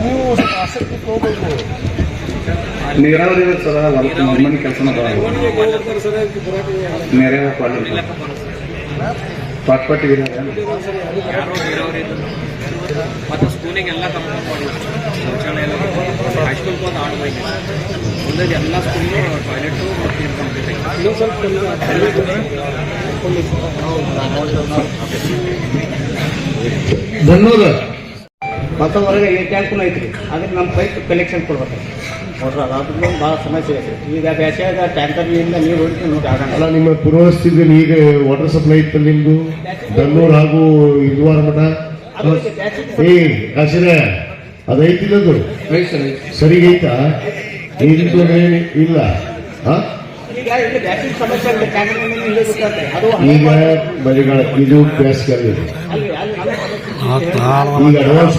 ನೀವು ಸ್ವಲ್ಪ ಆಸಕ್ತಿ ತಗೋಬೇಕು ನೀರಾವರಿ ಸರ ಮನೆ ಕೆಲಸ ನೆರೆ ಪಾಟ್ ಪಟ್ಟಿ ಮತ್ತು ಸ್ಕೂಲಿಗೆಲ್ಲ ಕಂಪ್ಲೀಟ್ ಮಾಡಿ ಶೌಚಾಲಯ ಎಲ್ಲ ಹೈಸ್ಕೂಲ್ಗೆ ಒಂದು ಆರ್ಡರ್ ಆಗಿದೆ ಮುಂದೆ ಎಲ್ಲ ಸ್ಕೂಲು ಟಾಯ್ಲೆಟು ಮತ್ತು ಇದು ಕಂಪ್ಲೀಟ್ ಆಗಿದೆ ಸ್ವಲ್ಪ ಧನ್ನೂರು ಮತ್ತು ಹೊರಗೆ ಈ ಟ್ಯಾಂಕ್ನು ಐತ್ರಿ. ಅದಕ್ಕೆ ನಮ್ಮ ಪೈಪ್ ಕಲೆಕ್ಷನ್ ಕೊಡ್ಬೇಕು. ನೋಡ್ರಿ ಅದಾದ್ರೂ ಭಾಳ ಸಮಸ್ಯೆ ಐತಿ ಈಗ ಟ್ಯಾಂಕರ್ ಟ್ಯಾಂಕರ್ನಿಂದ ನೀರು ಹೊಡಿತು ನೋಡಿ ಆಗಲ್ಲ ಅಲ್ಲ ನಿಮ್ಮ ಪೂರ್ವಸ್ಥಿತಿಯಲ್ಲಿ ಈಗ ವಾಟರ್ ಸಪ್ಲೈ ಇತ್ತು ನಿಮ್ಮದು ಬೆಂಗಳೂರು ಹಾಗೂ ಇದುವಾರ ಮಠ. ಏ ಕಾಶಿರ ಅದೈತಿಲ್ಲದು ಸರಿಗೈತಾ? ಇಲ್ಲ. ಹಾ? ಈಗ ಇಲ್ಲಿ ಅದು ಈಗ ಮಳೆಗಾಲ ಇದು ಬೇಸಿಗೆ ಅಲ್ಲಿ ಅಲ್ಲಿ ನಮ್ಮ ಸಮಸ್ಯೆ ಇದೆ. ಈಗ ಅಡ್ವಾನ್ಸ್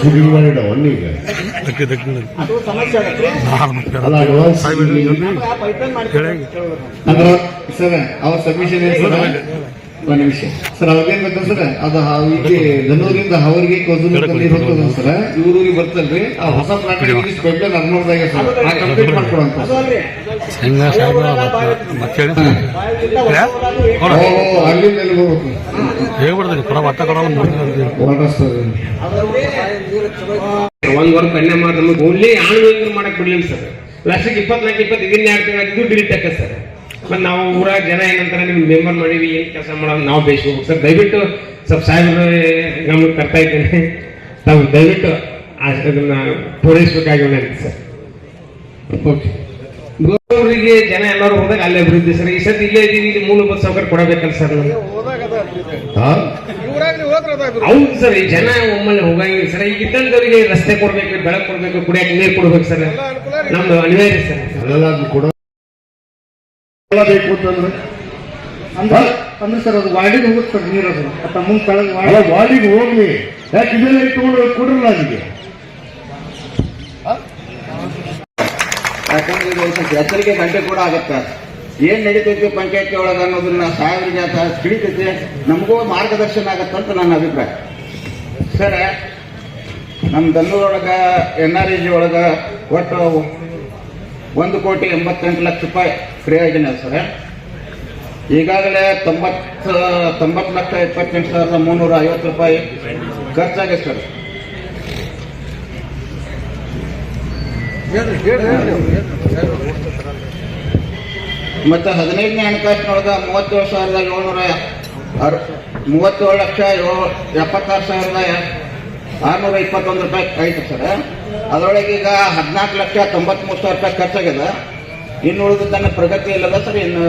ಆಗತ್ತೆ. ಅಲ್ಲ ಅಡ್ವಾನ್ಸ್ ಸರ್ ಅವ್ರ ಸಬ್ಮಿಷನ್ ಏನು ಸರ್? ಒಂದು ನಿಮಿಷ. ಸರ್ ಅವ್ರಿಗೇನ್ ಗೊತ್ತಾ ಸರ್? ಅದು ಇಲ್ಲಿ ಧನೂರಿಂದ ಅವರಿಗೆ ಹೋಗ್ತದ ಸರ್? ಇವ್ರಿಗೆ ಬರ್ತಲ್ರಿ? ಆ ಹೊಸ ಸರ್. ಆ ಕಂಪ್ಲೀಟ್ ಮಾಡ್ಕೊಡಂತ ಓ ಹೋಗ್ಬೇಕು. ಒಂದ್ ವರ್ಷ ಕನ್ಯಾ ಮಾಡಿ ನಮಗೆ ಓನ್ಲಿ ಮಾಡಕ್ ಬಿಡ್ಲಿಲ್ಲ ಸರ್. ಲಾಸ್ಟಿಗೆ ಇಪ್ಪತ್ನಾಲ್ಕು ಇಪ್ಪತ್ತು ಇದನ್ನ ಎರಡು ತಿಂಗಳ ಡಿಲೀಟ್ ಆಕ ಸರ್. ಮತ್ತೆ ನಾವು ಊರಾಗ ಜನ ಏನಂತಾರೆ ನೀವು ಮೆಂಬರ್ ಮಾಡೀವಿ ಏನು ಕೆಲಸ ಮಾಡೋದು ನಾವು ಬೇಸು ಸರ್ ದಯವಿಟ್ಟು ಸ್ವಲ್ಪ ಸಾಹೇಬ್ರ ಗಮನಕ್ಕೆ ತರ್ತಾ ಇದ್ದೇನೆ. ತಾವು ದಯವಿಟ್ಟು ಆ- ಅದನ್ನ ಪೂರೈಸಬೇಕಾಗಿ ಸರ್. ಓಕೆ. ಗೋರಿಗೆ ಜನ ಎಲ್ಲರೂ ಹೋದಾಗ ಅಲ್ಲೇ ಅಭಿವೃದ್ಧಿ ಸರ್. ಈ ಸತಿ ಇಲ್ಲೇ ಇದೀವಿ ಇಲ್ಲಿ ಮೂಲಭೂತ ಸೌಕರ್ಯ ಕೊಡಬೇಕಲ್ಲ ಸರ್ ಹೌದು ಸರ್. ಈ ಜನ ಒಮ್ಮೆ ಹೋಗಂಗಿಲ್ಲ ಸರ್. ಈಗ ಇದ್ದಂತವರಿಗೆ ರಸ್ತೆ ಕೊಡ್ಬೇಕು ಬೆಳಕು ಕೊಡ್ಬೇಕು ಕುಡಿಯಕ್ಕೆ ನೀರು ಕೊಡ್ಬೇಕು ಸರ್. ನಮ್ದು ಅನಿವಾರ್ಯ ಸರ್. ಬೇಕು ಅಂತಂದ್ರೆ ಅಂದ್ರೆ? ಅಂದ್ರೆ ಸರ್ ಅದು ವಾರ್ಡಿಗೆ ಹೋಗುತ್ತೆ ಸರ್ ನೀರು ಅದು. ಮುಂದೆ ಕೆಳಗೆ ವಾರ್ಡ್ ವಾರ್ಡಿಗೆ ಹೋಗ್ಲಿ. ಯಾಕೆ ಇದೆಲ್ಲ ಇಟ್ಕೊಂಡು ಕೊಡ್ರಲ್ಲ ಅದಕ್ಕೆ ಯಾಕಂದ್ರೆ ಇದು ಸ್ವಲ್ಪ ಎಚ್ಚರಿಕೆ ಗಂಟೆ ಕೂಡ ಆಗತ್ತೆ. ಏನ್ ನಡೀತೈತಿ ಪಂಚಾಯತಿ ಒಳಗ ಅನ್ನೋದನ್ನ ಸಾಹೇಬರಿಗೆ ತಿಳಿತೈತಿ ನಮಗೂ ಮಾರ್ಗದರ್ಶನ ಆಗತ್ತೆ ಅಂತ ನನ್ನ ಅಭಿಪ್ರಾಯ. ಸರ್ ನಮ್ಮ ದನ್ನೂರೊಳಗ ಎನ್ ಆರ್ ಇ ಜಿ ಒಳಗ ಒಟ್ಟು ಒಂದು ಕೋಟಿ ಎಂಬತ್ತೆಂಟು ಲಕ್ಷ ರೂಪಾಯಿ ಫ್ರೀ ಆಗಿದೆ ಸರ್. ಈಗಾಗಲೇ ತೊಂಬತ್ತು ತೊಂಬತ್ತು ಲಕ್ಷ ಇಪ್ಪತ್ತೆಂಟು ಸಾವಿರದ ಮುನ್ನೂರ ಐವತ್ತು ರೂಪಾಯಿ ಖರ್ಚಾಗಿದೆ ಸರ್. ಮತ್ತೆ ಹದಿನೈದನೇ ಹಣಕಾಸಿನೊಳಗ ಮೂವತ್ತೇಳು ಸಾವಿರದ ಏಳ್ನೂರ ಅರ್ ಮೂವತ್ತೇಳು ಲಕ್ಷ ಏಳು ಎಪ್ಪತ್ತಾರು ಸಾವಿರದ ಆರ್ನೂರ ಇಪ್ಪತ್ತೊಂದು ರೂಪಾಯಿ ಆಯ್ತು ಸರ್. ಅದರೊಳಗೆ ಈಗ ಹದಿನಾಲ್ಕು ಲಕ್ಷ ತೊಂಬತ್ಮೂರು ಸಾವಿರ ರೂಪಾಯಿ ಖರ್ಚಾಗ್ಯದ. ಇನ್ನು ಉಳಿದದ್ದನ್ನು ಪ್ರಗತಿ ಇಲ್ಲದ ಸರ್ ಇನ್ನು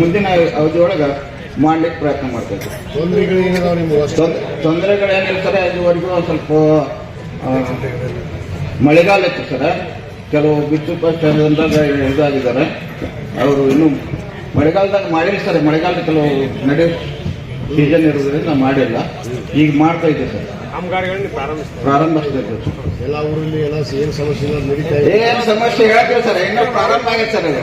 ಮುಂದಿನ ಅವಧಿಯೊಳಗೆ ಮಾಡ್ಲಿಕ್ಕೆ ಪ್ರಯತ್ನ ಮಾಡ್ತೇವೆ. ತೊಂದರೆಗಳೇನಿಲ್ಲ ಸರ್ ಇದುವರೆಗೂ ಒಂದು ಸ್ವಲ್ಪ ಮಳೆಗಾಲ ಇತ್ತು ಸರ್. ಕೆಲವು ಬಿತ್ತು ಪಕ್ಷದಾಗ ಇದಾಗಿದ್ದಾರೆ. ಅವರು ಇನ್ನು ಮಳೆಗಾಲದಾಗ ಮಾಡಿಲ್ಲ ಸರ್. ಮಳೆಗಾಲದ ಕೆಲವು ನಡೆ ಸೀಸನ್ ಇರೋದ್ರಿಂದ ಮಾಡಿಲ್ಲ. ಈಗ ಮಾಡ್ತಾ ಇದ್ದೆ ಸರ್. ಪ್ರಾರಂಭ ಎಲ್ಲ ಊರಲ್ಲಿ ಎಲ್ಲ ಏನ್ ಸಮಸ್ಯೆ ಇಲ್ಲ ನಡೀತಾ ಇದೆ. ಏನು ಸಮಸ್ಯೆ ಹೇಳ್ತೀವಿ ಸರ್? ಇನ್ನೂ ಪ್ರಾರಂಭ ಆಗೈತೆ ಸರ್ ಇದು.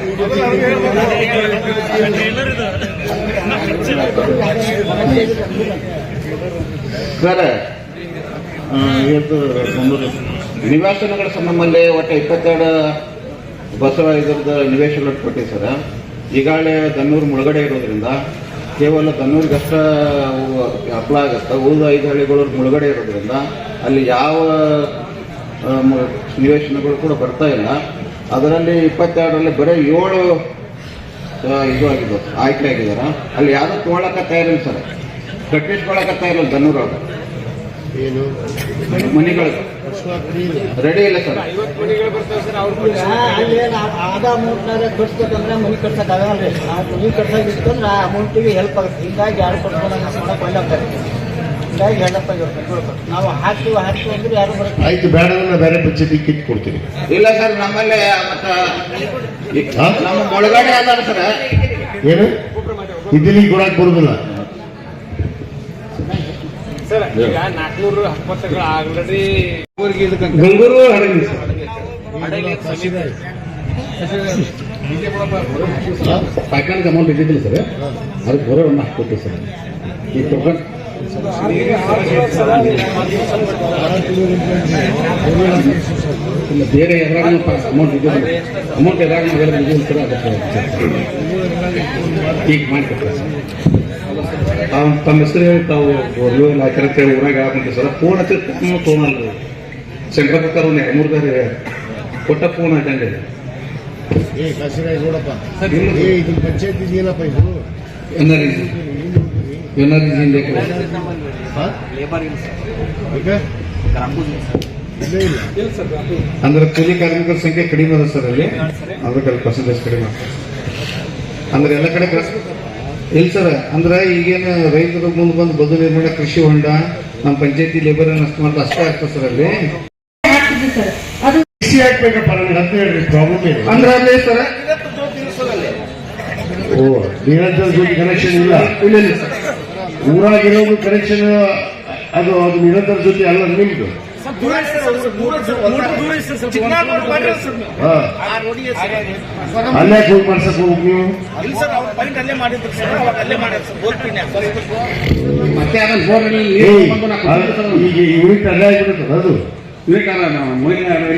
ಸರ್ ಇವತ್ತು ನಿವಾಸನಗಳ ನಮ್ಮಲ್ಲಿ ಒಟ್ಟು ಇಪ್ಪತ್ತೆರಡು ಬಸವ ಇದ್ರದ್ದು ನಿವೇಶನ ಕೊಟ್ಟಿವಿ ಸರ್. ಈಗಾಗಲೇ ದನ್ನೂರು ಮುಳುಗಡೆ ಇರೋದ್ರಿಂದ ಕೇವಲ ದನ್ನೂರಿಗಷ್ಟ ಅಪ್ಲೈ ಆಗುತ್ತೆ. ಉಳಿದ ಐದು ಹಳ್ಳಿಗಳು ಮುಳುಗಡೆ ಇರೋದ್ರಿಂದ ಅಲ್ಲಿ ಯಾವ ನಿವೇಶನಗಳು ಕೂಡ ಬರ್ತಾ ಇಲ್ಲ. ಅದರಲ್ಲಿ ಇಪ್ಪತ್ತೆರಡರಲ್ಲಿ ಬರೀ ಏಳು ಇದು ಆಗಿದ್ದು ಆಯ್ಕೆ ಆಗಿದ್ದಾರೆ. ಅಲ್ಲಿ ಯಾರು ತೊಗೊಳಕ ತಯಾರಿಲ್ಲ ಸರ್. ಕಟ್ಟಿಸ್ಕೊಳಕ ತಯಾರಿಲ್ಲ ದನ್ನೂರೊಳಗೆ ಏನು? ಮನೆಗಳು. ರೆಡಿ ಇಲ್ಲ. ಸರ್. ಅಲ್ಲಿ ಆದ ಅಮೌಂಟ್ನಾಗ ಕಟ್ಸ್ಬೇಕಂದ್ರೆ ಮನೆ ಕಟ್ಸಕ್ ಆಗಲ್ರಿ ಆ ಮನೆ ಕಟ್ಸಕ್ ಇತ್ತಂದ್ರೆ ಆ ಅಮೌಂಟಿಗೆ ಹೆಲ್ಪ್ ಆಗುತ್ತೆ. ಹಿಂಗಾಗಿ ಯಾರು ಮಾಡಕ್ ಒಳ್ಳೆ ಹಿಂಗಾಗಿ ಹೆಲ್ಪ್ ನಾವು ಹಾಕ್ತೀವಿ ಹಾಕ್ತೀವಿ ಅಂದ್ರೆ ಯಾರು ಬರುತ್ತೆ ಆಯ್ತು ಬೇಡ ಅಂದ್ರೆ ಬೇರೆ ಪಂಚಾಯತಿ ಕಿಟ್ ಕೊಡ್ತೀನಿ ಇಲ್ಲ ಸರ್ ನಮ್ಮಲ್ಲಿ ಮತ್ತೆ? ನಮ್ಮ ಒಳಗಡೆ ಅದಾರ ಸರ್. ಏನು? ಇದ್ದಿಲ್ಲಿ ಕೊಡಕ್ ಬರುದಿಲ್ಲ. ಸರ್ ಈಗ ನಾಲ್ಕುನೂರು ಹತ್ತೊಂಬತ್ತುಗಳು ಆಲ್ರೆಡಿ ಗಂಗೂರು ಹಡಗಿ ಸರ್. ಫೈನಾನ್ಸ್ ಅಮೌಂಟ್ ಇದ್ದಿದ್ದಿಲ್ಲ ಸರ್. ಅದಕ್ಕೆ ಬರೋ ಹಾಕ್ಕೊಟ್ಟು ಸರ್. ಈ ಪ್ರೊಗ್ರಾಮ್ ಇಲ್ಲ ಬೇರೆ ಯಾವ್ದಾದ್ರು ಅಮೌಂಟ್ ಇದ್ದಿಲ್ಲ ಅಮೌಂಟ್ ಯಾವ್ದಾದ್ರು ಬೇರೆ ಇದ್ದಿಲ್ಲ ಸರ್ ಅದಕ್ಕೆ ಈಗ ಮಾಡ್ಕೊಡ್ತಾರೆ ತಾವು ತಮ್ಮ ಹೆಸರು ಹೇಳಿ ತಾವು ಹಾಕಿರತ್ತೆ ಊರಾಗ ಹಾಕೊಂಡ್ರಿ ಸರ್. ಫೋನ್ ಹಚ್ಚಿ ಫೋನ್ ತೊಗೊಳಲ್ಲ ಶಂಕರ್ ಪ್ರಕಾರ ಒಂದು ಎರಡು ಮೂರು ದಾರಿ ಕೊಟ್ಟ ಫೋನ್ ಏ ನೋಡಪ್ಪ. ಏ ಇದು ಪಂಚಾಯತ್ ಇದೆಯಲ್ಲಪ್ಪ ಇದು? ಎನರ್ಜಿ ಇಲ್ಲ ಅಂದ್ರೆ ಕೂಲಿ ಕಾರ್ಮಿಕರ ಸಂಖ್ಯೆ ಕಡಿಮೆ ಅದ ಸರ್ ಅಲ್ಲಿ? ಅದಕ್ಕೆ ಪರ್ಸೆಂಟೇಜ್ ಕಡಿಮೆ. ಅಂದ್ರೆ ಎಲ್ಲ ಕಡೆ ಕೆಲಸ ಇಲ್ಲ ಸರ್ ಅಂದ್ರೆ ಈಗೇನು ರೈತರು ಮುಂದೆ ಬಂದು ಬದು ನಿರ್ಮಾಣ ಕೃಷಿ ಹೊಂಡ ನಮ್ಮ ಪಂಚಾಯತಿ ಲೇಬರ್ ಅಷ್ಟು ಮಾಡ್ತಾ ಅಷ್ಟೇ ಆಗ್ತದೆ ಸರ್ ಅಲ್ಲಿ. ಬಿಸಿ ಹಾಕ್ಬೇಕಪ್ಪ ನನಗೆ ಅಂತ ಹೇಳ್ರಿ ಪ್ರಾಬ್ಲಮ್ ಏನು ಅಂದ್ರೆ ಅಲ್ಲಿ ಸರ್ ಓ ನಿರಂತರ ಜೊತೆ ಕನೆಕ್ಷನ್ ಇಲ್ಲ. ಇಲ್ಲ ಇಲ್ಲ ಸರ್. ಊರಾಗಿರೋದು ಕನೆಕ್ಷನ್ ಅದು ಅದು ನಿರಂತರ ಜೊತೆ ಅಲ್ಲ ನಿಮ್ದು? ಅಲ್ಲೇ ಹೋಗಿ ಮಾಡ್ಸಕ್ ಹೋಗಿ ನೀವು ಮತ್ತೆ ಅದನ್ನ ಬೋರ್ನಲ್ಲಿ ಏಯ್, ಅದ್- ಈಗ ಯೂನಿಟ್ ಅಲ್ಲೇ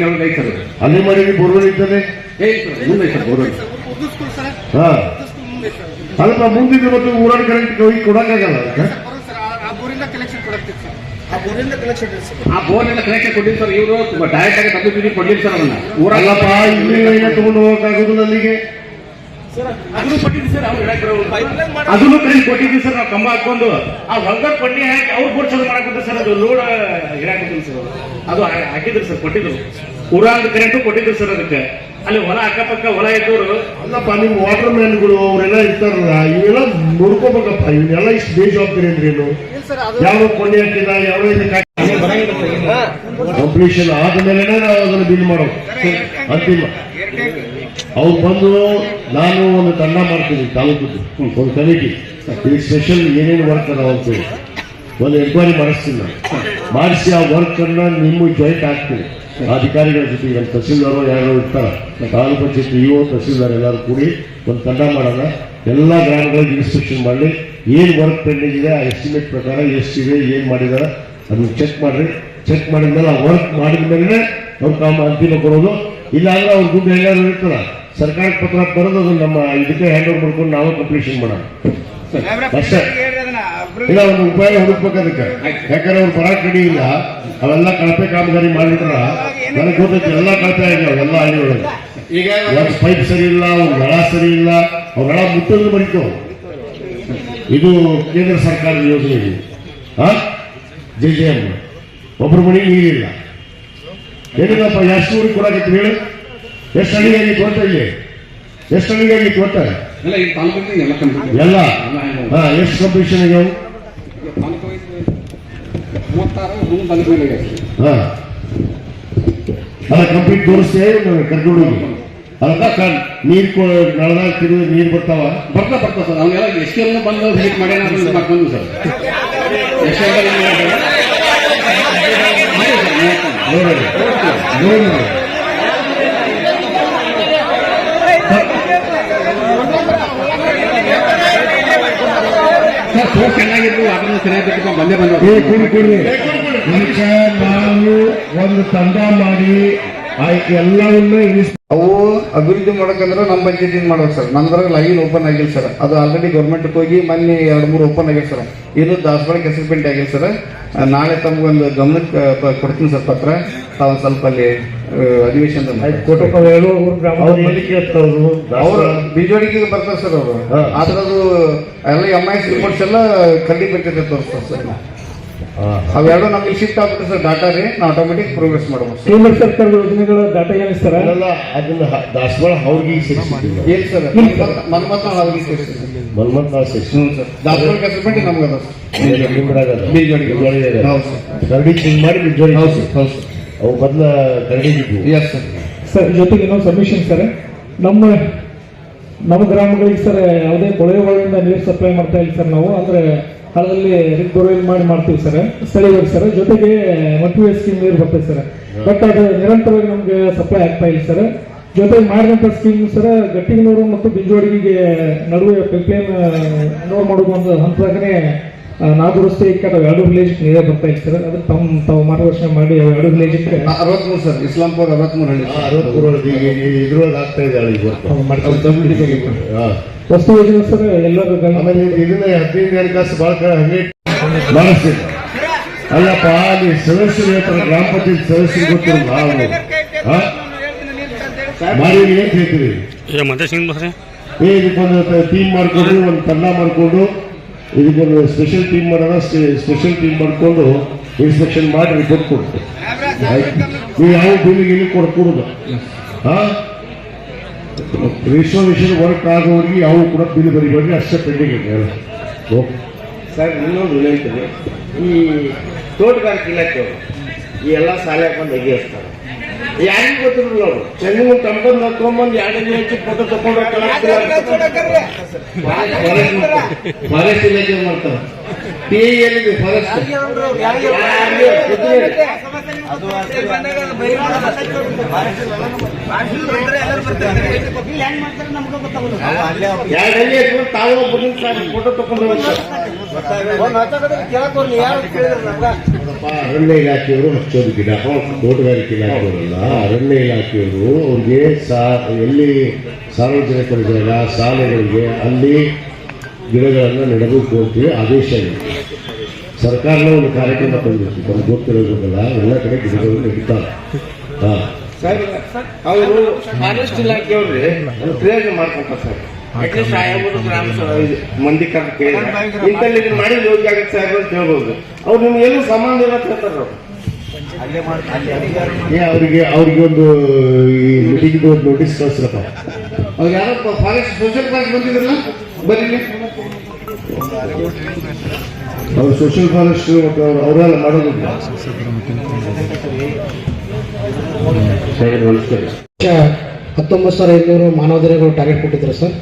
ಮುಂದೆ ಐತೆ ಸರ್. ಅಲ್ಲೇ ಮಾಡಿದ್ರೆ ಬೋರ್ವೆಲ್ ಸರ್ ಮುಂದೆ ಸರ್ ಬೋರ್ವೆಲ್ ಹಾ. ಅಲ್ಲಪ್ಪ ಮುಂದಿನ ಮತ್ತು ಕರೆಂಟ್ ಹೋಗಿ ಕೊಡಕ್ಕಾಗಲ್ಲ ಅದಕ್ಕೆ? ಆ ಬೋರ್ನೆಲ್ಲ ಕನೆಕ್ಷನ್ ಕೊಟ್ಟಿದ್ದು ಸರ್ ಇವರು. ಡೈರೆಕ್ಟ್ ಆಗಿ ತಪ್ಪು ಬಿದ್ದು ಕೊಡ್ಲಿಲ್ಲ ಸರ್ ಅವನ್ನ ಊರಲ್ಲಪ್ಪ ಅಲ್ಲಪ್ಪ ಇಲ್ಲಿ ಏನೇ ತಗೊಂಡು ಹೋಗಕ್ಕಾಗೋದಿಲ್ಲ ಅಲ್ಲಿಗೆ ಅದನ್ನು ಕೊಟ್ಟಿದ್ದು ಸರ್ ಅವ್ರು ಅದನ್ನು ಕೈ ಕೊಟ್ಟಿದ್ವಿ ಸರ್ ನಾವು ಕಂಬ ಹಾಕೊಂಡು ಆ ಹೊಲ್ದಾಗ ಕೊಟ್ಟಿ ಹಾಕಿ ಅವ್ರು ಬೋರ್ಡ್ ಚಾಲು ಮಾಡಾಕಿದ್ರು ಸರ್ ಅದು ಲೋಡ್ ಇರಾಕಿದ್ರು ಸರ್ ಅದು. ಅದು ಹಾಕಿದ್ರು ಸರ್ ಕೊಟ್ಟಿದ್ರು. ಊರಾಗ ಕರೆಂಟು ಕೊಟ್ಟಿದ್ರು ಸರ್ ಅದಕ್ಕೆ. ಅಲ್ಲಿ ಹೊಲ ಅಕ್ಕಪಕ್ಕ ಹೊಲ ಇದ್ದವರು. ಅಲ್ಲಪ್ಪ ನಿಮ್ಮ ವಾಟರ್ ಮ್ಯಾನ್ಗಳು ಅವರೆಲ್ಲ ಇರ್ತಾರಲ್ಲ ಇವೆಲ್ಲ ನೋಡ್ಕೋಬೇಕಪ್ಪ ಇವನ್ನೆಲ್ಲ ಇಷ್ಟು ಬೇಜವಾಬ್ದಾರಿ ಅಂದ್ರೆ ಏನು ಯಾವ ಕೊಂಡಿ ಹಾಕಿಲ್ಲ ಯಾವ ಕಂಪ್ಲೀಷನ್ ಆದ್ಮೇಲೆ ನಾವು ಅದನ್ನು ಬಿಲ್ ಮಾಡೋದು. ಅಂತಿಲ್ಲ ಅವ್ರು ಬಂದು ನಾನು ಒಂದು ತಂಡ ಮಾಡ್ತೀನಿ ತಾಲೂಕು ಒಂದು ಕಮಿಟಿ ಸ್ಪೆಷಲ್ ಏನೇನು ಮಾಡ್ತಾರೆ ಅವ್ರು ಒಂದು ಎನ್ಕ್ವೈರಿ ಮಾಡಿಸ್ತೀನಿ ಮಾಡಿಸಿ ಆ ವರ್ಕ್ ಅನ್ನ ನಿಮ್ಮ ಜಾಯಿಂಟ್ ಆಗ್ತೀನಿ ಅಧಿಕಾರಿಗಳ ಜೊತೆ ಈಗ ಯಾರು ಇರ್ತಾರ. ತಾಲೂಕು ಪಂಚಾಯತ್ ಇಒ, ತಹಸೀಲ್ದಾರ್ ಎಲ್ಲರೂ ಕೂಡಿ ಒಂದು ತಂಡ ಮಾಡೋಣ. ಎಲ್ಲ ಗ್ರಾಮಗಳಿಗೆ ಇನ್ಸ್ಟ್ರಕ್ಷನ್ ಮಾಡಿ. ಏನು ವರ್ಕ್ ಪೆಂಡಿಂಗ್ ಇದೆ, ಆ ಎಸ್ಟಿಮೇಟ್ ಪ್ರಕಾರ ಎಷ್ಟಿದೆ ಏನು ಮಾಡಿದಾರೆ ಅದನ್ನು ಚೆಕ್ ಮಾಡಿರಿ. ಚೆಕ್ ಮಾಡಿದ್ಮೇಲೆ ಆ ವರ್ಕ್ ಮಾಡಿದ ಮೇಲೆ ಅವ್ರು ಕಾಮ ಅಂತಿಮ ಕೊಡೋದು. ಇಲ್ಲ ಅಂದ್ರೆ ಅವ್ರ ದುಡ್ಡು ಎಲ್ಲಾರು ಇರ್ತಾರೆ. ಸರ್ಕಾರಕ್ಕೆ ಪತ್ರ ಬರೋದು ಅದು ನಮ್ಮ ಇದಕ್ಕೆ ಹ್ಯಾಂಡ್ ಓವರ್ ಮಾಡ್ಕೊಂಡು ನಾವು ಕಂಪ್ಲೀಷನ್ ಮಾಡೋಣ. ಅಷ್ಟೇ ಇಲ್ಲ ಒಂದು ಉಪಾಯ ಹುಡುಕ್ಬೇಕು ಅದಕ್ಕೆ. ಯಾಕಂದ್ರೆ ಅವ್ರು ಬರ ಕಡಿ ಇಲ್ಲ. ಅವೆಲ್ಲ ಕಳಪೆ ಕಾಮಗಾರಿ ಮಾಡಿದ್ರ ನನಗೆ ಗೊತ್ತೈತಿ ಎಲ್ಲ ಕಳಪೆ ಆಗ್ಯಾವ ಎಲ್ಲ ಹಳ್ಳಿ ಒಳಗೆ ಈಗ ಒಂದು ಪೈಪ್ ಸರಿ ಇಲ್ಲ ಒಂದು ಗಳ ಸರಿ ಇಲ್ಲ ಅವ್ರ ಗಳ ಮುಟ್ಟಲು ಬರೀತು ಇದು ಕೇಂದ್ರ ಸರ್ಕಾರದ ಯೋಜನೆ ಇದು. ಹಾ ಜೆ ಜೆ ಎಂ ಒಬ್ಬರು ಮನೆಗೆ ನೀರಿಲ್ಲ ಏನಿಲ್ಲಪ್ಪ ಎಷ್ಟು ಊರಿಗೆ ಕೊಡಕತ್ತಿ ಹೇಳಿ? ಎಷ್ಟು ಹಳ್ಳಿಗಾಗಿ ಕೊಡ್ತಾ ಇಲ್ಲಿ? ಎಷ್ಟು ಹಳ್ಳಿಗಾಗಿ ಕೊಟ್ಟ ಎಲ್ಲ ಹಾ ಎಷ್ಟು ಕಂಪ್ಲೀಷನ್ ಆಗ್ಯಾವ. ಹಾ. ಅಲ್ಲ ಕಂಪ್ಲೀಟ್ ತೋರಿಸ್ತೇ ಕರ್ಕೊಂಡು ಹೋಗಿ. ಅದಕ್ಕ ನೀರ್ ನಳದಾಗ ತಿರುಗಿ ನೀರ್ ಬರ್ತಾವ? ಬರ್ತಾ ಬರ್ತಾ ಸರ್. ಅವನ್ನೆಲ್ಲ ಎಷ್ಟೆಲ್ಲ ಬಂದು ಮಾಡ್ಯಾನ ಅದನ್ನ ಮಾಡ್ಕೊಂಡು ಸರ್. ಎಷ್ಟೆಲ್ಲ? ಮಾಡಿ. ನೋಡಿ ನೋಡಿ ಚೆನ್ನಾಗಿದ್ದು ಅದನ್ನ ಸರಿಯಾಗಿ ಬಿಟ್ಟು ಬಂದೇ ಬಂದ ಏ ಕುಡಿ ಕುಡಿ. ಈಗ ನಾವು ಒಂದು ತಂಡ ಮಾಡಿ ಎಲ್ಲವನ್ನೂ ಎಲ್ಲವನ್ನ ಇಳಿಸ್ ಅವು ಅಭಿವೃದ್ಧಿ ಮಾಡಕಂದ್ರೆ ನಮ್ಮ ಪಂಚಾಯತಿಂದ ಮಾಡ್ಬೇಕು ಸರ್? ನಮ್ದ್ರಾಗ ಲೈನ್ ಓಪನ್ ಆಗಿಲ್ಲ ಸರ್. ಅದು ಆಲ್ರೆಡಿ ಗೌರ್ಮೆಂಟ್ಗೆ ಹೋಗಿ ಮೊನ್ನೆ ಎರಡು ಮೂರು ಓಪನ್ ಆಗಿಲ್ಲ ಸರ್. ಇದು ದಾಸವಾಳ ಅಸೆಸ್ಮೆಂಟ್ ಆಗಿಲ್ಲ ಸರ್. ನಾಳೆ ತಮಗೊಂದು ಗಮನಕ್ಕೆ ಕೊಡ್ತೀನಿ ಸರ್ ಪತ್ರ ತಾವು ಸ್ವಲ್ಪ ಅಲ್ಲಿ ಅಧಿವೇಶನ ಅಧಿವೇಶನದ ಅವ್ರ ಬಿಜೆಡಿಗೆ ಬರ್ತಾರೆ ಸರ್ ಅವರು. ಆದ್ರೆ ಅದು ಎಲ್ಲ ಎಂ ಐ ರಿಪೋರ್ಟ್ಸ್ ಎಲ್ಲ ಕಲ್ಲಿ ತೋರಿಸ್ತಾರೆ ಸರ್. ಅವೆರಡು ನಮ್ಗೆ ಶಿಫ್ಟ್ ಆಗ್ಬಿಟ್ಟು ಸರ್ ಡಾಟಾ ರೀ ನಾವು ಆಟೋಮೆಟಿಕ್ ಪ್ರೋಗ್ರೆಸ್ ಮಾಡ್ಬೋದು ಸರ್ ಕೇಂದ್ರ ಸರ್ಕಾರದ ಯೋಜನೆಗಳ ಡಾಟಾ ಏನಿಸ್ತಾರ ಅಲ್ಲ ಅದನ್ನ ದಾಸವಾಳ ಅವ್ರಿಗೆ ಸೇರಿಸಿದ್ದೀವಿ. ಏನ್ ಸರ್ ಮನ್ಮತ್ತ ಅವ್ರಿಗೆ ಸೇರಿಸಿ ಮನ್ಮತ್ ನಾವು ಸೇರಿಸಿ. ಹ್ಞೂ ಸರ್. ದಾಸವಾಳ ಕೆಸರ್ಪೇಂಟ್ ನಮ್ಗೆ ಅದ. ಕರಡಿ ಚೇಂಜ್ ಮಾಡಿ ಬಿಜೋಡಿ ಹೌದು ಸರ್ ಹೌದು ಸರ್. ಅವು ಬದಲ ಕರಡಿ ಎಸ್ ಸರ್ ಸರ್ ಜೊತೆಗೆ ನಾವು ಸಬ್ಮಿಷನ್ ಸರ್. ನಮ್ಮ ನಮ್ಮ ಗ್ರಾಮಗಳಿಗೆ ಸರ್ ಯಾವುದೇ ಕೊಳವೆಗಳಿಂದ ನೀರು ಸಪ್ಲೈ ಮಾಡ್ತಾ ಇಲ್ಲ ಸರ್ ನಾವು. ಅಂದ್ರೆ ರಿಗ್ ಬೋರ್ವೆಲ್ ಮಾಡಿ ಮಾಡ್ತೀವಿ ಸರ್ ಸ್ಥಳೀಯವಾಗಿ ಸರ್. ಜೊತೆಗೆ ಮಟ್ವಿ ಸ್ಕೀಮ್ ನೀರು ಬರ್ತದೆ ಸರ್. ಬಟ್ ಅದು ನಿರಂತರವಾಗಿ ನಮ್ಗೆ ಸಪ್ಲೈ ಆಗ್ತಾ ಇಲ್ಲ ಸರ್. ಜೊತೆಗೆ ಮಾಡಿದಂಥ ಸ್ಕೀಮ್ ಸರ್ ಗಟ್ಟಿಗನೂರು ಮತ್ತು ಬಿಂಜೋಡಿಗೆ ನಡುವೆ ಪೈಪ್ಲೈನ್ ನೋಡ್ ಮಾಡೋದು ಒಂದು ಹಂತದಾಗನೇ ನಾವು ರಸ್ತೆ ನಾವು ಎರಡು ವಿಲೇಜ್ ನೀರೇ ಬರ್ತಾ ಇಲ್ಲ ಸರ್. ಅದನ್ನ ತಮ್ಮ ತಾವು ಮಾರ್ಗದರ್ಶನ ಮಾಡಿ ಎರಡು ವಿಲೇಜ್ ಅರವತ್ಮೂರು ಸರ್ ಇಸ್ಲಾಂಪುರ್ ಅರವತ್ಮೂರು ಹಳ್ಳಿ. ಅರವತ್ಮೂರು ಇದ್ರೊಳಗೆ ಆಗ್ತಾ ಇದೆ ಹಳ್ಳಿ. ವಸ್ತು ಯೋಜನೆ ಸರ್ ಎಲ್ಲರೂ ಆಮೇಲೆ ಇದನ್ನ ಹದಿನೈದು ಹಣಕಾಸು ಭಾಳ ಹಂಗೆ ಮಾಡಿಸ್ತೀನಿ ಅಲ್ಲಪ್ಪ ಅಲ್ಲಿ ಸದಸ್ಯರು ಹೇಳ್ತಾರೆ ಗ್ರಾಮ ಪಂಚಾಯತ್ ಸದಸ್ಯರು ಗೊತ್ತಿರಲ್ಲ ನಾವು. ಹಾ? ಮಾಡಿ ಏನ್ ಹೇಳ್ತೀವಿ ಏ ಇದಕ್ಕೊಂದು ಟೀಮ್ ಮಾಡ್ಕೊಂಡು ಒಂದು ತಂಡ ಮಾಡಿಕೊಂಡು ಇದಕ್ಕೊಂದು ಸ್ಪೆಷಲ್ ಟೀಮ್ ಮಾಡೋಣ ಸ್ಪೆಷಲ್ ಟೀಮ್ ಮಾಡ್ಕೊಂಡು ಇನ್ಸ್ಪೆಕ್ಷನ್ ಮಾಡಿ ರಿಪೋರ್ಟ್ ಕೊಡ್ತೀವಿ ನೀವು ಯಾವ ಬಿಲ್ ಇಲ್ಲಿ ಕೊಡ್ಕೊಡುದು? ಹಾ? ರಿಸರ್ವೇಷನ್ ವರ್ಕ್ ಆಗೋರಿಗೆ ಯಾವ ಕೂಡ ಬಿಲ್ ಬರಿಬೇಡ್ರಿ ಅಷ್ಟೇ ಪೆಂಡಿಂಗ್ ಇದೆ ಸರ್ ಇನ್ನೊಂದು ವಿನಂತಿ ಈ ತೋಟಗಾರಿಕೆ ಇಲಾಖೆಯವರು ಈ ಎಲ್ಲ ಶಾಲೆ ಬಂದು ಒಗೆಯಿಸ್ತಾರೆ ಯಾರಿಗೂ ಗೊತ್ತಿರಲಿಲ್ಲ ಅವರು ಚೆಂದಿನ ಟಮಟಮ್ ತಗೊಂಬಂದು ಎರಡು ಹೆಚ್ಚು ಫೋಟೋ ತಗೊಂಡು ಫಾರೆಸ್ಟ್ ಇಲಾಖೆ ಮಾಡ್ತಾರೆ ಪಿ ಎಲ್ಲಿದೆ ಫಾರೆಸ್ಟ್ ತಾವು ಫೋಟೋ ತಗೊಂಡು ಹೋಗ್ತಾರೆ ಅರಣ್ಯ ಇಲಾಖೆಯವರು ಅಷ್ಟೊಂದು ಗಿಡ ತೋಟಗಾರಿಕೆ ಇಲಾಖೆಯವರಲ್ಲ ಅರಣ್ಯ ಇಲಾಖೆಯವರು ಅವ್ರಿಗೆ ಸಾ ಎಲ್ಲಿ ಸಾರ್ವಜನಿಕರ ಜಾಗ ಶಾಲೆಗಳಿಗೆ ಅಲ್ಲಿ ಗಿಡಗಳನ್ನು ನೆಡಬೇಕು ಅಂತೇಳಿ ಆದೇಶ ಇದೆ ಸರ್ಕಾರನ ಒಂದು ಕಾರ್ಯಕ್ರಮ ತಂದಿತ್ತು ನಮ್ಗೆ ಗೊತ್ತಿರೋದ್ರಲ್ಲ ಎಲ್ಲ ಕಡೆ ಗಿಡಗಳು ನೆಡಿತಾರೆ ಹಾಂ ಸರ್ ಅವರು ಫಾರೆಸ್ಟ್ ಇಲಾಖೆಯವ್ರಿ ಒಂದು ಪ್ರಯೋಜನ ಮಾಡ್ಕೊಂತಾರೆ ಸರ್ ಗ್ರಾಮ ಮಂದಿ ಕರೆದು ಕೇಳಿದ್ರೆ. ಇಂಥಲ್ಲಿ ಮಾಡಿ ಯೋಗ್ಯ ಆಗುತ್ತೆ ಸರ್ ಅಂತ ಹೇಳ್ಬೋದು. ಅವ್ರು ನಿಮ್ಗೆ ಏನು ಸಂಬಂಧ ಹೇಳ್ತಾರೆ ಅವ್ರು. ಏ ಅವರಿಗೆ ಅವ್ರಿಗೆ ಒಂದು ಈ ಮೀಟಿಂಗ್ ಒಂದು ನೋಟಿಸ್ ಕಳಿಸ್ರಪ್ಪ. ಅವ್ರು ಯಾರಪ್ಪ ಫಾರೆಸ್ಟ್ ಸೋಷಿಯಲ್ ಫಾರೆಸ್ಟ್ ಬಂದಿದ್ರಲ್ಲ? ಬರೀಲಿ ಅವ್ರು ಸೋಷಿಯಲ್ ಫಾರೆಸ್ಟ್ ಮತ್ತು ಅವ್ರು ಅವರೆಲ್ಲ ಮಾಡೋದಿಲ್ಲ ಹತ್ತೊಂಬತ್ತು ಸಾವಿರ ಐನೂರು ಮಾನವ ದಿನಗಳು ಟಾರ್ಗೆಟ್ ಕೊಟ್ಟಿದ್ರು ಸರ್.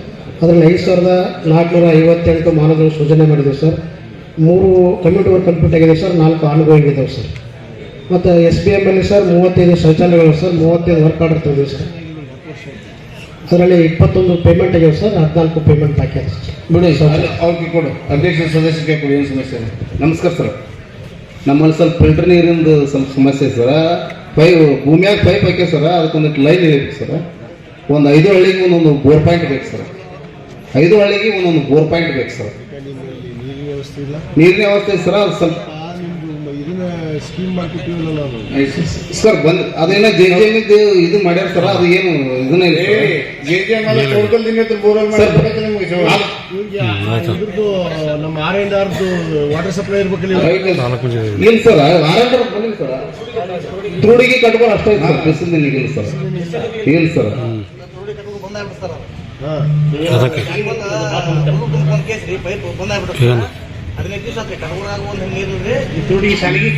ಅದರಲ್ಲಿ ಐದು ಸಾವಿರದ ನಾಲ್ಕುನೂರ ಐವತ್ತೆಂಟು ಮಾನವರು ಸೂಚನೆ ಮಾಡಿದ್ದೀವಿ ಸರ್. ಮೂರು ಕಮ್ಯುನಿಟಿ ವರ್ಕ್ ಕಂಪ್ಲೀಟ್ ಆಗಿದೆ ಸರ್, ನಾಲ್ಕು ಆನ್ಗೋಯಿಂಗ್ ಇದ್ದಾವೆ ಸರ್. ಮತ್ತು ಎಸ್ ಬಿ ಎಮ್ಮಲ್ಲಿ ಸರ್, ಮೂವತ್ತೈದು ಶೌಚಾಲಯಗಳು ಸರ್, ಮೂವತ್ತೈದು ವರ್ಕ್ ಆರ್ಡರ್ ತೆಗೆದಿವೆ ಸರ್. ಅದರಲ್ಲಿ ಇಪ್ಪತ್ತೊಂದು ಪೇಮೆಂಟ್ ಆಗ್ಯಾವ ಸರ್, ಹದಿನಾಲ್ಕು ಪೇಮೆಂಟ್ ಹಾಕಿ ಬಿಡಿ ಸರ್ ಅವ್ರಿಗೆ ಕೊಡು. ಅಧ್ಯಕ್ಷ ಸದಸ್ಯಕ್ಕೆ ಕೊಡಿ, ಏನು ಸಮಸ್ಯೆ ನಮಸ್ಕಾರ ಸರ್. ನಮ್ಮಲ್ಲಿ ಸ್ವಲ್ಪ ಫಿಲ್ಟರ್ ನೀರಿಂದು ಸ್ವಲ್ಪ ಸಮಸ್ಯೆ ಸರ. ಪೈ, ಭೂಮಿಯಾಗ ಪೈಪ್ ಹಾಕಿ ಸರ್ ಅದಕ್ಕೊಂದಿಟ್ಟು ಲೈನ್ ಇರಬೇಕು ಸರ್. ಒಂದು ಐದು ಹಳ್ಳಿಗೆ ಒಂದೊಂದು ಬೋರ್ ಪಾಯಿಂಟ್ ಬೇಕು ಸರ್. ಐದು ಹಳ್ಳಿಗೆ ಒಂದೊಂದು ಬೋರ್ ಪಾಯಿಂಟ್ ಬೇಕು ಸರ್ ನೀರಿನ ವ್ಯವಸ್ಥೆ ಸರ್ ಅದು ಸ್ವಲ್ಪ ಸರ್ ಬಂದ್ ಅದೇನ ಜೆ ಜೆ ಇದು ಮಾಡ್ಯಾರ ಸರ್ ಅದು ಏನು ಇದನ್ನ ಇಲ್ಲ. ಜೆ ಜೆ ದಿನ ಬೋರ್ವೆಲ್ ಜವಾಬ್ದಾರಿ. ನಮ್ಮ ಆರ್ ಎಂಡ್ ಆರ್ದು ವಾಟರ್ ಸಪ್ಲೈ ಇರ್ಬೇಕಲ್ಲ ಇಲ್ಲ ಸರ್ ಆರಂಭ ಬಂದಿಲ್ಲ ಸರ್ ತುರುಡಿಗೆ ಕಟ್ಕೊಂಡು ಅಷ್ಟೇ ಸರ್ ಬಿಸಿಲು ಸರ್ ಏನು ಸರ್ ಹದಿನೈದು ದಿವಸ ಒಂದು ನೀರು ತುಡಿ ಶಾಲೆಗೆ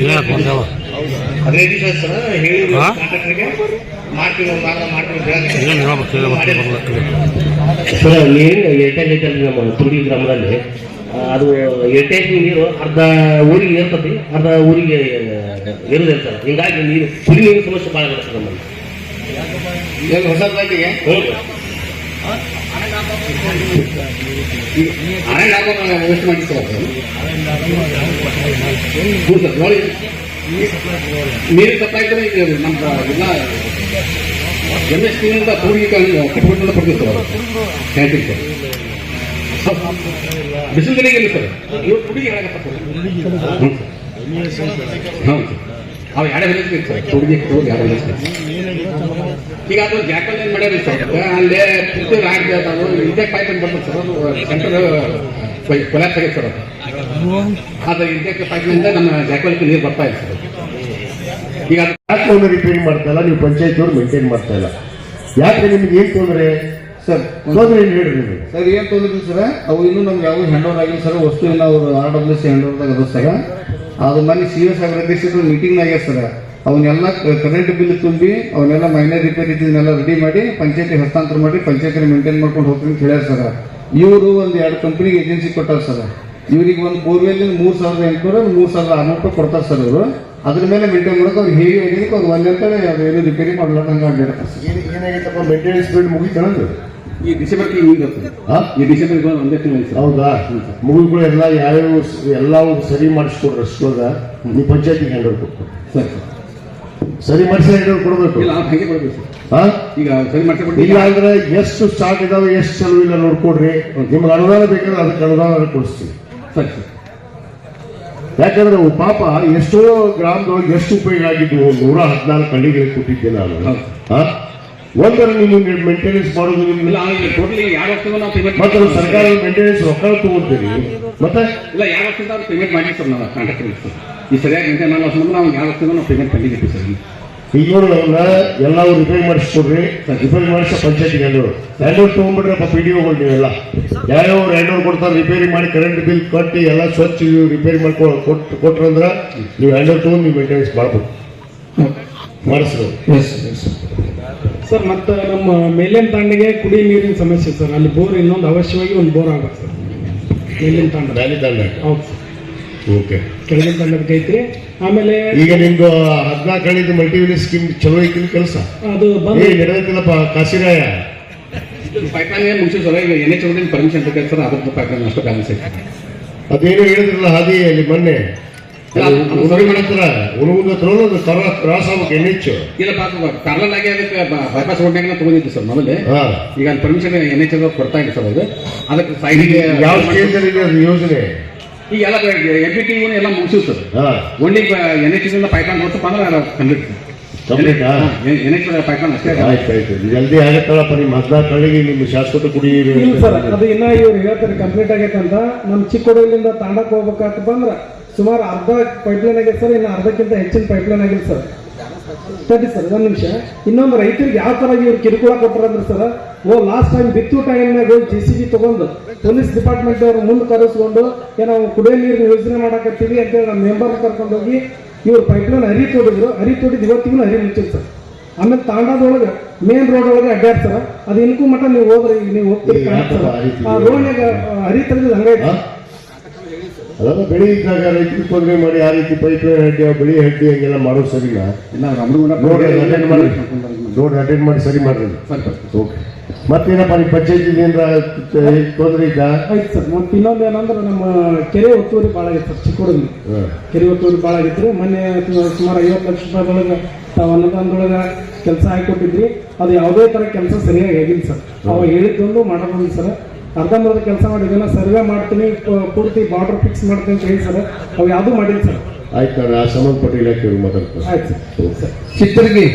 ಹದಿನೈದು ದಿವಸ ಸರ್ ಹೇಳಿ ಕಾಂಟ್ರಾಕ್ಟರ್ಗೆ ಮಾಡ್ತೀವಿ ಒಂದು ವಾರ ಮಾಡ್ತೀವಿ ಅಂತ ಹೇಳಿದ್ರು. ಸರ್ ನೀರಿನ ಏರ್ಟೆಲ್ ಐತಲ್ರಿ ನಮ್ಮ ತುಡಿ ಗ್ರಾಮದಲ್ಲಿ ಅದು ಏರ್ಟೆಲ್ ನೀರು ಅರ್ಧ ಊರಿಗೆ ಏರ್ತತಿ ಅರ್ಧ ಊರಿಗೆ ಇರುದ ಸರ್. ಹಿಂಗಾಗಿ ನೀರು ಕುಡಿ ನೀರು ಸಮಸ್ಯೆ ಭಾಳ ಬರ್ತದೆ ನಮ್ಮಲ್ಲಿ. ಏನು ಹೊಸ ಹಾಕೋದು ವ್ಯವಸ್ಥೆ ಮಾಡಿ ನೀರು ಸಪ್ಲೈ ಈಗ ನಮ್ಮ ಎಲ್ಲ ಎಂ ಎಸ್ ಟಿನಿಂದ ತುರುಗಿ ಕಟ್ಬಿಟ್ಟು ಕೊಡ್ತೀವಿ ಸರ್. ಕ್ಯಾಂಟೀನ್ ಸರ್ ಬಿಸಿಲು ಸರ್ ಇವತ್ತು ಹುಡುಗಿ ಹ್ಞೂ ಸರ್ ಹ್ಞೂ ಸರ್ ಅವು ಎರಡು ಬೆಳೆಸ್ಬೇಕು ಸರ್ ಎರಡು ಈಗ ಅದು ಜಾಕಲ್ ಏನ್ ಮಾಡ್ಯಾರ ಸರ್? ಅಲ್ಲೇ ಪೂರ್ತಿ ರಾಡ್ ಅದು ಇಂಟೆಕ್ ಪೈಪ್ ಅಂತ ಬರ್ತದೆ ಸರ್ ಅದು. ಸೆಂಟರ್ ಕೊಲಾಪ್ಸ್ ಆಗೈತೆ ಸರ್ ಅದು. ಅದು ಇಂಟೆಕ್ ಪೈಪ್ನಿಂದ ನಮ್ಮ ಜಾಕಲ್ಗೆ ನೀರು ಬರ್ತಾ ಇದೆ ಸರ್ ಈಗ ಅದು ರಿಪೇರಿ ಮಾಡ್ತಾ ಇಲ್ಲ? ನೀವು ಪಂಚಾಯತ್ ಅವ್ರು ಮೇಂಟೈನ್ ಮಾಡ್ತಾ ಇಲ್ಲ. ಯಾಕೆ ನಿಮ್ಗೆ ಏನ್ ತೊಂದರೆ? ಸರ್ ತೊಂದರೆ ಏನು ಹೇಳ್ರಿ ಸರ್ ಏನ್ ತೊಂದರೆ ಸರ್? ಅವು ಇನ್ನೂ ನಮ್ಗೆ ಯಾವ ಹ್ಯಾಂಡ್ ಓವರ್ ಆಗಿಲ್ಲ ಸರ್. ವಸ್ತು ಇಲ್ಲ ಅವರು ಆರ್ ಡಬ್ಲ್ಯೂ ಸಿ ಹ್ಯಾಂಡ್ ಓವರ್ದಾಗ ಅದ ಸರ್ ಅದು ಮನೆ ಸಿ ಎಸ್ ಅಧ್ಯಕ್ಷರು ಮೀಟಿಂಗ್ ಆಗ್ಯಾರ ಸರ್. ಅವನ್ನೆಲ್ಲ ಕರೆಂಟ್ ಬಿಲ್ ತುಂಬಿ, ಅವನ್ನೆಲ್ಲ ಮೈನರ್ ರಿಪೇರಿ ಇದನ್ನೆಲ್ಲ ರೆಡಿ ಮಾಡಿ, ಪಂಚಾಯತಿ ಹಸ್ತಾಂತರ ಮಾಡಿ ಪಂಚಾಯತಿ ಮೇಂಟೈನ್ ಮಾಡ್ಕೊಂಡು ಹೋಗ್ತೀನಿ ಅಂತ ಹೇಳ್ಯಾರ ಸರ್. ಇವರು ಒಂದು ಎರಡು ಕಂಪ್ನಿಗೆ ಏಜೆನ್ಸಿ ಕೊಟ್ಟಾರ ಸರ್. ಇವ್ರಿಗೆ ಒಂದು ಬೋರ್ವೆಲ್ ಮೂರು ಸಾವಿರದ ಎಂಟುನೂರ, ಮೂರು ಸಾವಿರದ ಆರ್ನೂರು ರೂಪಾಯಿ ಕೊಡ್ತಾರೆ ಸರ್ ಇವರು. ಅದ್ರ ಮೇಲೆ ಮೇಂಟೈನ್ ಮಾಡೋಕೆ ಅವ್ರು ಹೇಗೆ ಆಗಿದ್ದಕ್ಕೆ ಅವ್ರು ಒಂದೇ ಅದು ಅದೇನು ರಿಪೇರಿ ಮಾಡಲ್ಲ ಆಗಿರುತ್ತೆ ಏನಾಗೈತಪ್ಪ ಮೇಂಟೆನೆನ್ಸ್ ಬಿಲ್ಡ್ ಮುಗಿತನದು ಈ ಡಿಸೆಂಬರ್ ಈ ಡಿಸೆಂಬರ್ ಒಂದೇ ತಿಂಗಳು ಸರ್ ಹೌದಾ? ಮುಗಿಗಳು ಎಲ್ಲ ಯಾವ್ಯಾವ ಎಲ್ಲವೂ ಸರಿ ಮಾಡಿಸ್ಕೊಡ್ರಿ ಅಷ್ಟೋಗ ನೀವು ಪಂಚಾಯತಿಗೆ ಹ್ಯಾಂಡ್ ಓವರ್ ಕೊಡ್ಬೇಕು ಸರ್. ಸರ್ ಮಾಡಿಸಿ ಹ್ಯಾಂಡ್ ಓವರ್ ಕೊಡ್ಬೇಕು. ಇಲ್ಲ ಹಾಗೆ ಕೊಡಬೇಕು ಸರ್. ಈಗ ಸರಿ ಮಾಡ್ಕೊಬಿಟ್ಟು ಇಲ್ಲ ಅಂದ್ರೆ ಎಷ್ಟು ಸ್ಟಾಕ್ ಇದಾವೆ ಎಷ್ಟು ಚಲೋ ಇಲ್ಲ ನೋಡ್ಕೊಡ್ರಿ. ನಿಮ್ಗೆ ಅನುದಾನ ಬೇಕಾದ್ರೆ ಅದಕ್ಕೆ ಅನುದಾನ ಕೊಡಿಸ್ತೀವಿ. ಸರಿ ಸರ್. ಯಾಕಂದ್ರೆ ಪಾಪ ಎಷ್ಟೋ ಗ್ರಾಮದೊಳಗೆ ಎಷ್ಟು ಉಪಯೋಗ ಆಗಿದ್ವು ನೂರ ಹದಿನಾಲ್ಕು ಹಳ್ಳಿಗಳಿಗೆ ಕೊಟ್ಟಿದ್ದೆ ನಾನು. ಹಾ? ಒಂದರ ನೀವು ಮೇಂಟೆನೆನ್ಸ್ ಮಾಡೋದು ನಿಮ್ಮ ನಿಮ್ಗೆ ಈಗ ಟೋಟಲಿ ಎರಡು ವರ್ಷದಿಂದ ನಾವು ಪೇಮೆಂಟ್ ಮತ್ತೆ ಸರ್ಕಾರ ಮೇಂಟೆನೆನ್ಸ್ ರೊಕ್ಕ ತಗೊಂತೀರಿ ಮತ್ತೆ? ಇಲ್ಲ ಯಾರು ವರ್ಷದಿಂದ ಅವ್ರು ಪೇಮೆಂಟ್ ಮಾಡಿ ಸರ್ ನಾವು ಕಾಂಟ್ರಾಕ್ಟ್ ಸರ್ ಈ ಸರಿಯಾಗಿ ಮೇಂಟೈನ್ ನಾವು ವರ್ಷದಿಂದ ನಾವು ಪೇಮೆಂಟ್ ಪೆಂಡಿಂಗ್ ಸರ್ ಈಗ ನೋಡಿ ಎಲ್ಲವೂ ರಿಪೇರಿ ಮಾಡಿಸ್ಕೊಡ್ರಿ. ರಿಪೇರಿ ಮಾಡಿಸ ಪಂಚಾಯತಿಗೆ ಹ್ಯಾಂಡ್ ಹ್ಯಾಂಡೋರ್ ತೊಗೊಂಡ್ಬಿಟ್ರೆ ಪಾಪ ಪಿ ಡಿ ಓಗಳು ನೀವೆಲ್ಲ. ಯಾವ್ಯಾವ ಹ್ಯಾಂಡೋರ್ ಕೊಡ್ತಾರೆ ರಿಪೇರಿ ಮಾಡಿ ಕರೆಂಟ್ ಬಿಲ್ ಕಟ್ಟಿ ಎಲ್ಲ ಸ್ವಚ್ಛ ರಿಪೇರಿ ಮಾಡ್ಕೊ ಕೊಟ್ಟು ಕೊಟ್ರಂದ್ರೆ ನೀವು ಹ್ಯಾಂಡೋರ್ ತೊಗೊಂಡು ತಗೊಂಡು ನೀವು ಮೇಂಟೆನೆನ್ಸ್ ಮಾಡ್ಬೋದು. ಮಾಡಿಸ್ರು ಸರ್ ಮತ್ತೆ ನಮ್ಮ ಮೇಲಿನ ತಾಂಡಿಗೆ ಕುಡಿ ನೀರಿನ ಸಮಸ್ಯೆ ಸರ್. ಅಲ್ಲಿ ಬೋರ್ ಇನ್ನೊಂದು ಅವಶ್ಯವಾಗಿ ಒಂದು ಬೋರ್ ಆಗ್ಬೇಕು ಸರ್. ಮೇಲಿನ ತಾಂಡ. ಮ್ಯಾಲಿ ದಂಡ ಹೌದು ಸರ್. ಓಕೆ. ಕೆಳಗಿನ ತಾಂಡಕ್ಕೆ ಐತ್ರಿ ಆಮೇಲೆ ಈಗ ನಿಮ್ದು ಹದಿನಾಲ್ಕು ಹಳ್ಳಿದು ಮಲ್ಟಿವಿಲಿ ಸ್ಕೀಮ್ ಚಲೋ ಐತಿ ಕೆಲಸ? ಅದು ಏ ಬಂದು ನಡೆದೈತಿಲ್ಲಪ್ಪ ಕಾಸಿರಾಯ ಪೈಪ್ಲೈನ್ ಮುಗಿಸಿ ಸರ್? ಈಗ ಎನ್ ಎಚ್ ಪರ್ಮಿಷನ್ ಬೇಕಾದ್ರೆ ಸರ್ ಅದ್ರ ಪೈಪ್ಲೈನ್ ಅಷ್ಟು ಬ್ಯಾಲೆನ್ಸ್ ಐತೆ. ಅದೇನು ಹೇಳಿದ್ರಲ್ಲ ಹಾದಿ ಅಲ್ಲಿ ಮೊನ್ನೆ. ಆಗ್ಬೇಕು ಹೆಚ್ಚು ಅದಕ್ಕೆ ಬೈಪಾಸ್ ರೋಡ್ನಾಗ ತಗೊಂಡಿದ್ದು ಸರ್ ಮೊದಲೇ. ಈಗ ಅಲ್ಲಿ ಪರ್ಮಿಷನ್ ಎನ್ ಎಚ್ ಕೊಡ್ತಾ ಇದೆ ಸರ್ ಅದು. ಅದಕ್ಕೆ ಸೈಡಿಗೆ ಯಾವ ಚೇಂಜ್ ಅಲ್ಲಿ ಇದೆ ಅದು ಯೋಜನೆ? ಈಗ ಎಲ್ಲ ಎಂ ಪಿ ಟಿ ಎಲ್ಲ ಮುಗಿಸಿವ್ ಸರ್. ಹಾ. ಓನ್ಲಿ ಎನ್ ಎಚ್ ಇಂದ ಪೈಪ್ಲೈನ್ ಕೊಡ್ತಪ್ಪ ಅಂದ್ರೆ ಕಂಪ್ಲೀಟ್ ಎನ್ ಎಚ್ ಪೈಪ್ಲೈನ್ ಅಷ್ಟೇ ಆಯ್ತು ಆಯ್ತು ಜಲ್ದಿ ಆಗತ್ತಲ್ಲಪ್ಪ ನಿಮ್ಮ ಹದಿನಾಲ್ಕು ಹಳ್ಳಿಗೆ ನಿಮ್ಮ ಶಾಶ್ವತ ಕುಡಿ ಸರ್ ಅದು ಇನ್ನ ಇವ್ರು ಹೇಳ್ತಾರೆ ಕಂಪ್ಲೀಟ್ ಆಗೈತೆ ಅಂತ. ನಮ್ಮ ಚಿಕ್ಕೋಡಿಲಿಂದ ತಾಂಡಕ್ಕೆ ಹೋಗ್ಬೇಕಂತ ಬಂದ್ರೆ. ಸುಮಾರು ಅರ್ಧ ಪೈಪ್ಲೈನ್ ಆಗಿದೆ ಸರ್ ಇನ್ನು ಅರ್ಧಕ್ಕಿಂತ ಹೆಚ್ಚಿನ ಪೈಪ್ಲೈನ್ ಆಗಿದೆ ಸರ್. ತಡಿ ಸರ್ ಒಂದು ನಿಮಿಷ. ಇನ್ನೊಂದು ರೈತರಿಗೆ ಯಾವ ಥರ ಇವ್ರು ಕಿರುಕುಳ ಕೊಟ್ಟರಂದ್ರೆ ಸರ್ ಓ ಲಾಸ್ಟ್ ಟೈಮ್ ಬಿತ್ತು ಟೈಮ್ನಾಗ ಹೋಗಿ ಜೆ ಸಿ ಬಿ ತಗೊಂಡು ಪೊಲೀಸ್ ಡಿಪಾರ್ಟ್ಮೆಂಟ್ ಅವ್ರು ಮುಂದೆ ಕರೆಸ್ಕೊಂಡು ಏನೋ ಕುಡಿಯೋ ನೀರಿನ ಯೋಜನೆ ಮಾಡಕತ್ತೀವಿ ಅಂತೇಳಿ ನಮ್ಮ ಮೆಂಬರ್ ಕರ್ಕೊಂಡು ಹೋಗಿ ಇವ್ರು ಪೈಪ್ಲೈನ್ ಹರಿ ತೋಡಿದ್ರು. ಹರಿ ತೋಡಿದ್ ಇವತ್ತಿಗೂ ಹರಿ ಮುಚ್ಚಿತ್ತು ಸರ್. ಆಮೇಲೆ ತಾಂಡದೊಳಗೆ ಮೇನ್ ರೋಡ್ ಒಳಗೆ ಅಡ್ಡಾಡ್ತಾರ ಅದು ಇನ್ಕೂ ಮಟ್ಟ ನೀವು ಹೋಗ್ರಿ ನೀವು ಹೋಗ್ತೀರಿ ಆ ರೋಡ್ನಾಗ ಹರಿ ತೆಗೆದು ಹಂಗೈತೆ. ಅದೆಲ್ಲ ಬೆಳೆ ಇದ್ದಾಗ ರೈತರಿಗೆ ತೊಂದರೆ ಮಾಡಿ ಆ ರೀತಿ ಪೈಪ್ ಲೈನ್ ಹಡ್ಡಿ ಬೆಳೆ ಹಡ್ಡಿ ಹಂಗೆಲ್ಲ ಮಾಡೋದು ಸರಿನಾ? ರಮಣಗೌಡ ರೋಡ್ ಅಟೆಂಡ್ ಮಾಡಿ ರೋಡ್ ಅಟೆಂಡ್ ಮಾಡಿ ಸರಿ ಮಾಡ್ರಿ. ಸರಿ ಸರ್ ಓಕೆ. ಮತ್ತೇನಪ್ಪ ನಿಮ್ಮ ಪಂಚಾಯತಿ ಏನಾರ ತೊಂದರೆ ಇದ್ದ? ಆಯ್ತು ಸರ್. ಮತ್ತೆ ಇನ್ನೊಂದು ಏನಂದ್ರೆ ನಮ್ಮ ಕೆರೆ ಒತ್ತುವರಿ ಭಾಳ ಆಗಿತ್ತು ಸರ್ ಚಿಕ್ಕೋಡಿ ಕೆರೆ ಒತ್ತುವರಿ ಭಾಳ ಆಗಿತ್ತು ಮೊನ್ನೆ ಸುಮಾರು ಐವತ್ತು ಲಕ್ಷ ರೂಪಾಯಿದೊಳಗೆ ತಾವು ಅನ್ನದಾನದೊಳಗೆ ಕೆಲಸ ಹಾಕಿಕೊಟ್ಟಿದ್ರಿ. ಅದು ಯಾವುದೇ ಥರ ಕೆಲಸ ಸರಿಯಾಗಿ ಆಗಿಲ್ಲ ಸರ್. ಅವಾಗ ಹೇಳಿದ್ದೊಂದು ಮಾಡೋದೊಂದು ಸರ್. ಅರ್ಧಂಬರ್ಧ ಕೆಲಸ ಮಾಡಿ ಇದನ್ನ ಸರ್ವೆ ಮಾಡ್ತೀನಿ ಪೂರ್ತಿ ಬಾರ್ಡರ್ ಫಿಕ್ಸ್ ಮಾಡ್ತೀನಿ ಅಂತ ಹೇಳಿ ಸರ್. ಅವು ಯಾವುದೂ ಮಾಡಿಲ್ಲ ಸರ್. ಆಯ್ತು ನಾನು ಆ ಸಂಬಂಧಪಟ್ಟ ಇಲಾಖೆಯವ್ರಿಗೆ ಮಾತಾಡ್ತಾರೆ? ಆಯ್ತು ಸರ್. ಸರ್. ಚಿತ್ತರ್ಗಿ